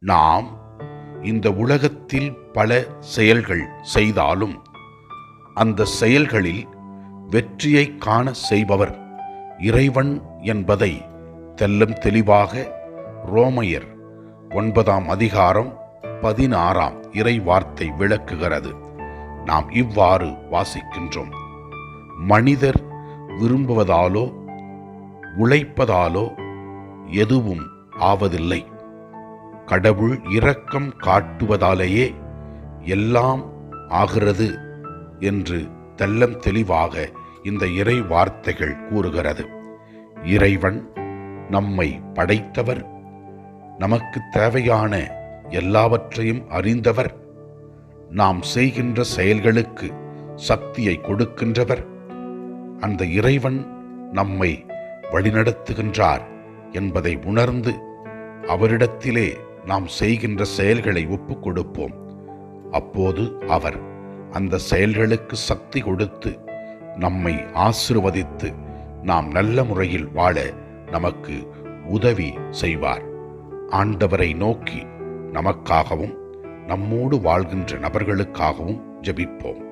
நாம் இந்த உலகத்தில் பல செயல்கள் செய்தாலும் அந்த செயல்களில் வெற்றியை காண செய்பவர் இறைவன் என்பதை தெல்லும் தெளிவாக ரோமையர் ஒன்பதாம் அதிகாரம் பதினாறாம் இறை வார்த்தை விளக்குகிறது. நாம் இவ்வாறு வாசிக்கின்றோம். மனிதர் விரும்புவதாலோ உழைப்பதாலோ எதுவும் ஆவதில்லை. கடவுள் இரக்கம் காட்டுவதாலேயே எல்லாம் ஆகிறது என்று தெல்லம் தெளிவாக இந்த இறை வார்த்தைகள் கூறுகிறது. இறைவன் நம்மை படைத்தவர் நமக்கு தேவையான எல்லாவற்றையும் அறிந்தவர் நாம் செய்கின்ற செயல்களுக்கு சக்தியை கொடுக்கின்றவர். அந்த இறைவன் நம்மை வழிநடத்துகின்றார் என்பதை உணர்ந்து அவரிடத்திலே நாம் செய்கின்ற செயல்களை ஒப்புக்கொடுப்போம் அப்போது அவர் அந்த செயல்களுக்கு சக்தி கொடுத்து நம்மை ஆசிர்வதித்து நாம் நல்ல முறையில் வாழ நமக்கு உதவி செய்வார். ஆண்டவரை நோக்கி நமக்காகவும் நம்மோடு வாழ்கின்ற நபர்களுக்காகவும் ஜெபிப்போம்.